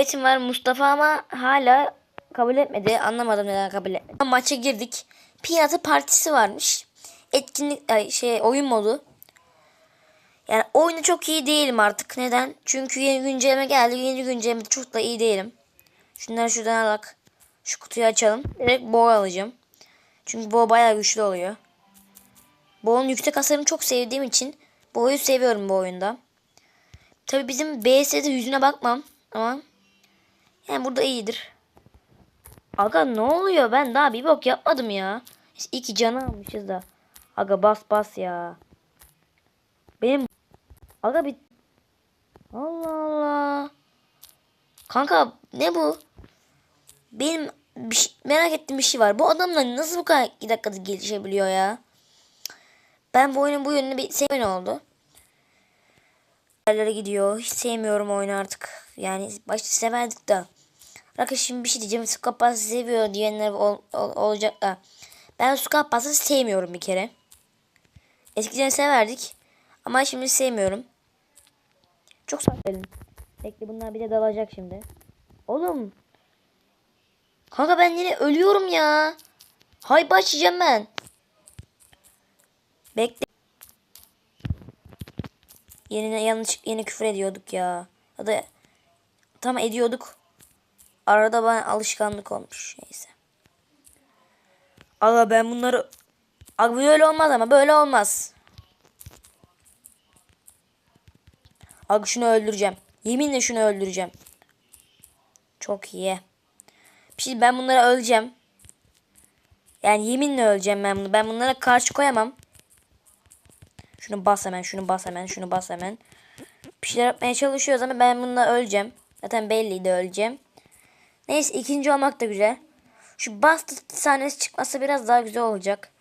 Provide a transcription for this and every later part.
davetim var Mustafa ama hala kabul etmedi. Anlamadım neden kabul etmedi. Maça girdik. Piyata partisi varmış. Etkinlik ay, şey oyun modu. Yani oyunu çok iyi değilim artık. Neden? Çünkü yeni güncelleme geldi. Yeni güncelleme çok da iyi değilim. Şunları şuradan alak. Şu kutuyu açalım. Direkt boğa alacağım. Çünkü boğa bayağı güçlü oluyor. Boğa'nın yüksek hasarını çok sevdiğim için Boğa'yı seviyorum bu oyunda. Tabi bizim BS'de yüzüne bakmam ama yani burada iyidir. Aga ne oluyor ben daha bir bok yapmadım ya. Biz iki canı almışız da. Aga bas bas ya. Benim Aga bir Allah Allah. Kanka ne bu? Benim bir şey- merak ettiğim bir şey var. Bu adamlar nasıl bu kadar 2 dakikada gelişebiliyor ya? Ben bu oyunun bu yönünü bir sevmen oldu. Yerlere gidiyor. Hiç sevmiyorum oyunu artık. Yani başta severdik de. Arkadaşlar şimdi bir şey diyeceğim. Su kapası seviyor diyenler ol, ol, olacak da. Ben su kapası sevmiyorum bir kere. Eskiden severdik. Ama şimdi sevmiyorum. Çok saçmalıyım. Bekle bunlar bir de dalacak şimdi. Oğlum. Kanka ben yine ölüyorum ya. Hay başlayacağım ben. Bekle. Yeni yanlış yeni küfür ediyorduk ya. Ya da tam ediyorduk. Arada bana alışkanlık olmuş. Neyse. Aga ben bunları Aga böyle olmaz ama böyle olmaz. Aga şunu öldüreceğim. Yeminle şunu öldüreceğim. Çok iyi. Şimdi ben bunlara öleceğim. Yani yeminle öleceğim ben bunu. Ben bunlara karşı koyamam. Şunu bas hemen, şunu bas hemen, şunu bas hemen. Bir şeyler yapmaya çalışıyoruz ama ben bununla öleceğim. Zaten belliydi öleceğim. Neyse ikinci olmak da güzel. Şu bastı sahnesi çıkmasa biraz daha güzel olacak.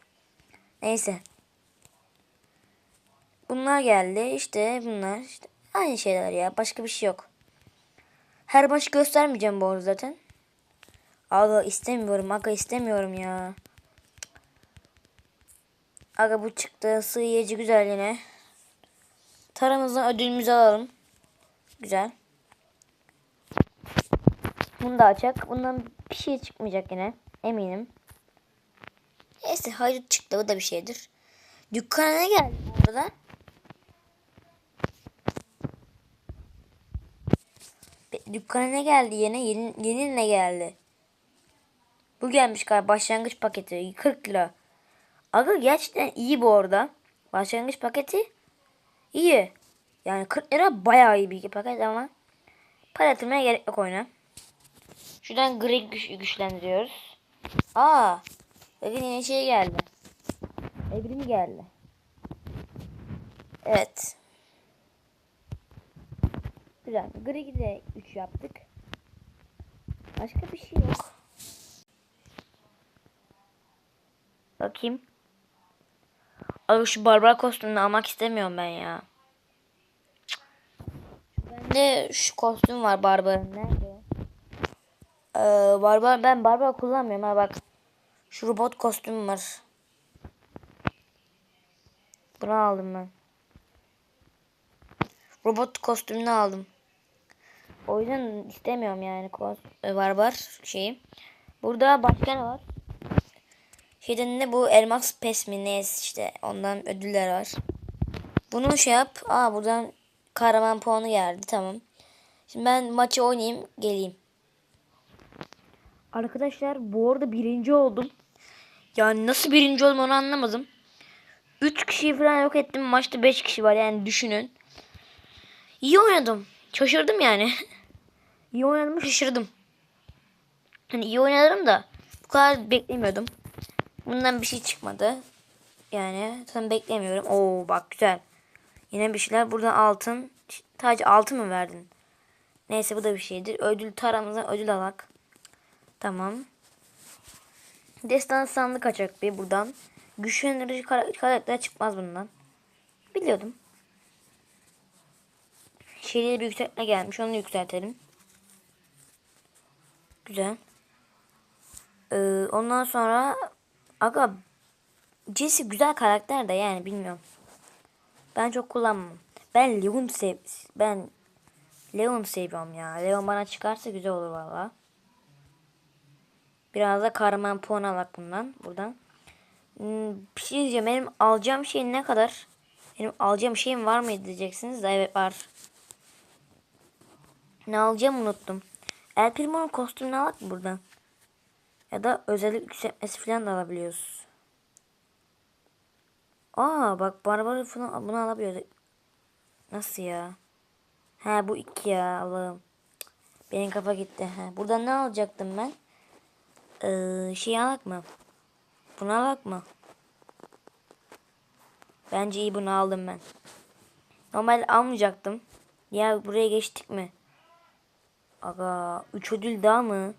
Neyse. Bunlar geldi. İşte bunlar. işte aynı şeyler ya. Başka bir şey yok. Her maçı göstermeyeceğim bu arada zaten. Aga istemiyorum. Aga istemiyorum ya. Aga bu çıktı. Sığıyıcı güzel yine. Taramızdan ödülümüzü alalım. Güzel. Bunu da açak. Bundan bir şey çıkmayacak yine. Eminim. Neyse hayır çıktı. Bu da bir şeydir. Dükkana ne geldi burada? Dükkana ne geldi yine? Yeni, yeni ne geldi? Bu gelmiş galiba başlangıç paketi 40 lira. Aga gerçekten iyi bu arada. Başlangıç paketi iyi. Yani 40 lira bayağı iyi bir paket ama para yatırmaya gerek yok oyuna. Şuradan gri güç, güçlendiriyoruz. Aa, bakın yine şey geldi. Evrim geldi. Evet. Güzel. Gri de 3 yaptık. Başka bir şey yok. Bakayım. Abi şu barbar kostümünü almak istemiyorum ben ya. Bende şu kostüm var barbarın. O? Ee, barbar ben barbar kullanmıyorum ha bak. Şu robot kostüm var. Bunu aldım ben. Robot kostümünü aldım. O yüzden istemiyorum yani e, barbar şeyi. Burada başka ne var? Şeyden ne bu elmas pes mi ne işte ondan ödüller var. Bunu şey yap. Aa buradan kahraman puanı geldi tamam. Şimdi ben maçı oynayayım geleyim. Arkadaşlar bu arada birinci oldum. Yani nasıl birinci oldum onu anlamadım. 3 kişiyi falan yok ettim. Maçta 5 kişi var yani düşünün. İyi oynadım. Şaşırdım yani. iyi oynadım şaşırdım. Hani iyi oynadım da bu kadar beklemiyordum. Bundan bir şey çıkmadı. Yani tam beklemiyorum. Oo bak güzel. Yine bir şeyler. Buradan altın. Sadece altın mı verdin? Neyse bu da bir şeydir. Ödül taramızdan ödül alak. Tamam. Destan sandık açacak bir buradan. Güçlendirici kar karakter çıkmaz bundan. Biliyordum. Şeyleri yükseltme gelmiş. Onu yükseltelim. Güzel. Ee, ondan sonra aga Jesse güzel karakter de yani bilmiyorum. Ben çok kullanmam. Ben Leon sev ben Leon seviyorum ya. Leon bana çıkarsa güzel olur valla. Biraz da kahraman puan alak bundan. Buradan. Hmm, bir şey diyeceğim. Benim alacağım şey ne kadar? Benim alacağım şeyim var mı diyeceksiniz de evet var. Ne alacağım unuttum. El Primo'nun kostümünü alak mı buradan? Ya da özellik yükseltmesi falan da alabiliyoruz. Aa bak Barbara falan bunu alabiliyoruz. Nasıl ya? He bu iki ya Allah'ım. Benim kafa gitti. He. Buradan ne alacaktım ben? Ee, şey alak mı? Bunu alak mı? Bence iyi bunu aldım ben. Normal almayacaktım. Ya buraya geçtik mi? Aga 3 ödül daha mı?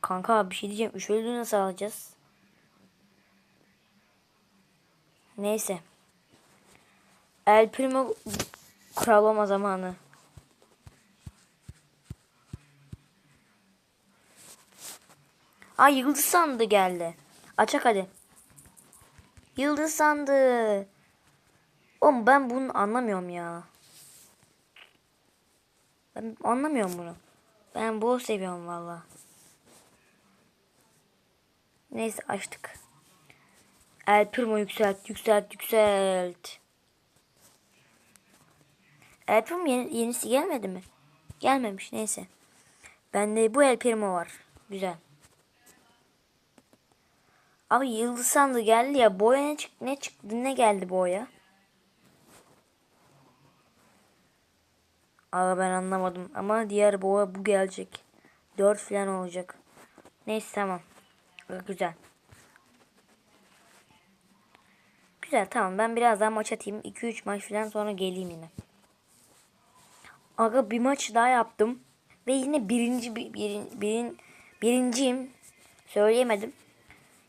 Kanka bir şey diyeceğim. 3 ödülü nasıl alacağız? Neyse. El Primo kralama zamanı. Ay yıldız sandı geldi. Açak hadi. Yıldız sandı. Oğlum ben bunu anlamıyorum ya. Ben anlamıyorum bunu. Ben bu seviyorum valla. Neyse açtık. El Primo yükselt, yükselt, yükselt. El Primo yeni, yenisi gelmedi mi? Gelmemiş neyse. Bende bu El Primo var. Güzel. Abi yıldız sandı geldi ya. Boya ne, çık ne çıktı? Ne geldi boya? Abi ben anlamadım. Ama diğer boğa bu gelecek. 4 falan olacak. Neyse tamam. Güzel. Güzel tamam ben biraz daha maç atayım. 2-3 maç falan sonra geleyim yine. Aga bir maç daha yaptım. Ve yine birinci bir, birin, birin, birinciyim. Söyleyemedim.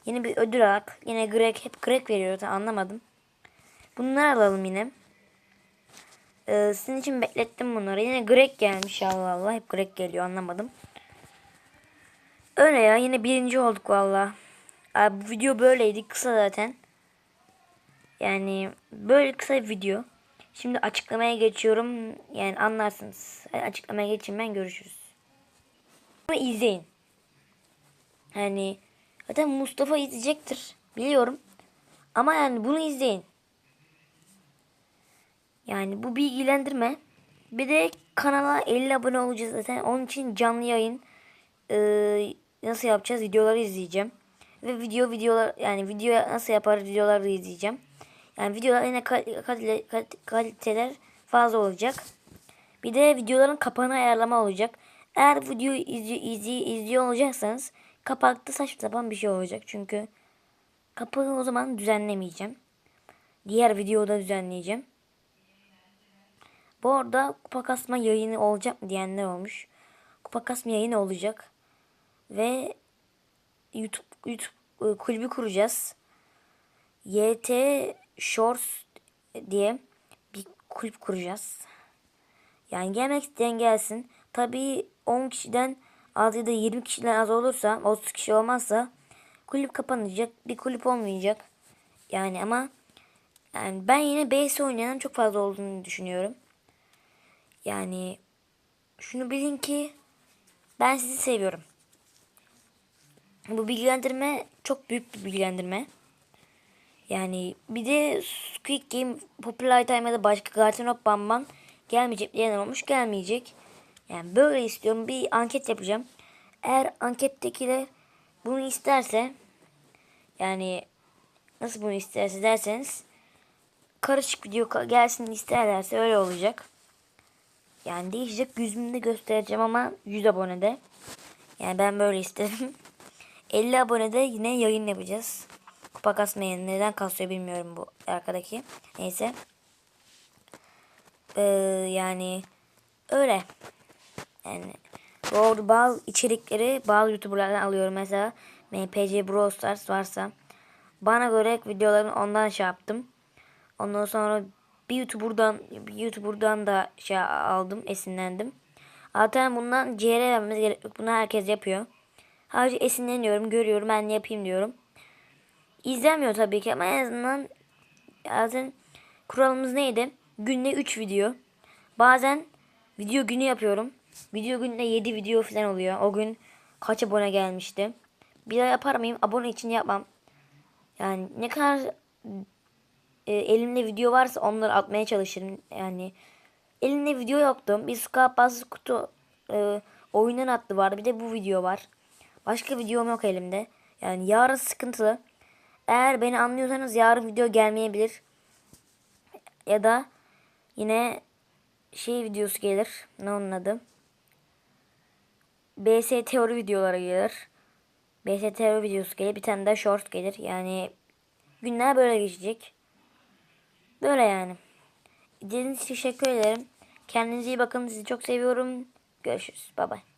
Yine bir ödül alak. Yine Greg hep Greg veriyor anlamadım. Bunları alalım yine. Ee, sizin için beklettim bunları. Yine Greg gelmiş Allah Allah. Hep Greg geliyor anlamadım. Öyle ya yine birinci olduk valla. Bu video böyleydi kısa zaten. Yani böyle kısa bir video. Şimdi açıklamaya geçiyorum. Yani anlarsınız. Açıklamaya geçeyim ben görüşürüz. Bunu izleyin. Yani zaten Mustafa izleyecektir. Biliyorum. Ama yani bunu izleyin. Yani bu bilgilendirme. Bir de kanala 50 abone olacağız zaten. Onun için canlı yayın ee, nasıl yapacağız videoları izleyeceğim. Ve video videolar yani video nasıl yaparız videoları izleyeceğim. Yani videolar yine kaliteli, kaliteler fazla olacak. Bir de videoların kapağını ayarlama olacak. Eğer videoyu izliyor, izliyor, izliyor olacaksanız kapakta saçma sapan bir şey olacak. Çünkü kapağı o zaman düzenlemeyeceğim. Diğer videoda düzenleyeceğim. Bu arada kupa kasma yayını olacak mı diyenler olmuş. Kupa kasma yayını olacak. Ve YouTube, YouTube e, kulübü kuracağız. YT Shorts diye bir kulüp kuracağız. Yani gelmek isteyen gelsin. Tabii 10 kişiden az ya da 20 kişiden az olursa 30 kişi olmazsa kulüp kapanacak. Bir kulüp olmayacak. Yani ama yani ben yine BS oynayan çok fazla olduğunu düşünüyorum. Yani şunu bilin ki ben sizi seviyorum. Bu bilgilendirme çok büyük bir bilgilendirme. Yani bir de Squid Game Popular Time'da başka Garten of Bamban gelmeyecek diyen olmuş gelmeyecek. Yani böyle istiyorum bir anket yapacağım. Eğer ankettekiler bunu isterse yani nasıl bunu isterse derseniz karışık video gelsin isterlerse öyle olacak. Yani değişecek yüzümde göstereceğim ama 100 abonede. Yani ben böyle istedim. 50 abonede yine yayın yapacağız. Kupa kasmayın. Neden kasıyor bilmiyorum bu arkadaki. Neyse. Ee, yani öyle. Yani doğru bazı içerikleri bazı youtuberlardan alıyorum. Mesela MPC Brawl Stars varsa bana göre videolarını ondan şey yaptım. Ondan sonra bir YouTuber'dan bir YouTuber'dan da şey aldım, esinlendim. Zaten bundan CR vermemiz gerek. Bunu herkes yapıyor. Sadece esinleniyorum, görüyorum, ben yapayım diyorum. İzlemiyor tabii ki ama en azından zaten kuralımız neydi? Günde 3 video. Bazen video günü yapıyorum. Video gününde 7 video falan oluyor. O gün kaç abone gelmişti. Bir daha yapar mıyım? Abone için yapmam. Yani ne kadar e, elimde video varsa onları atmaya çalışırım. Yani elimde video yoktu. Bir Skype bazı kutu e, oyunun attı var. Bir de bu video var. Başka videom yok elimde. Yani yarın sıkıntılı. Eğer beni anlıyorsanız yarın video gelmeyebilir. Ya da yine şey videosu gelir. Ne onun adı? BS teori videoları gelir. BS teori videosu gelir. Bir tane de short gelir. Yani günler böyle geçecek. Böyle yani. İzlediğiniz için teşekkür ederim. Kendinize iyi bakın. Sizi çok seviyorum. Görüşürüz. Bay bay.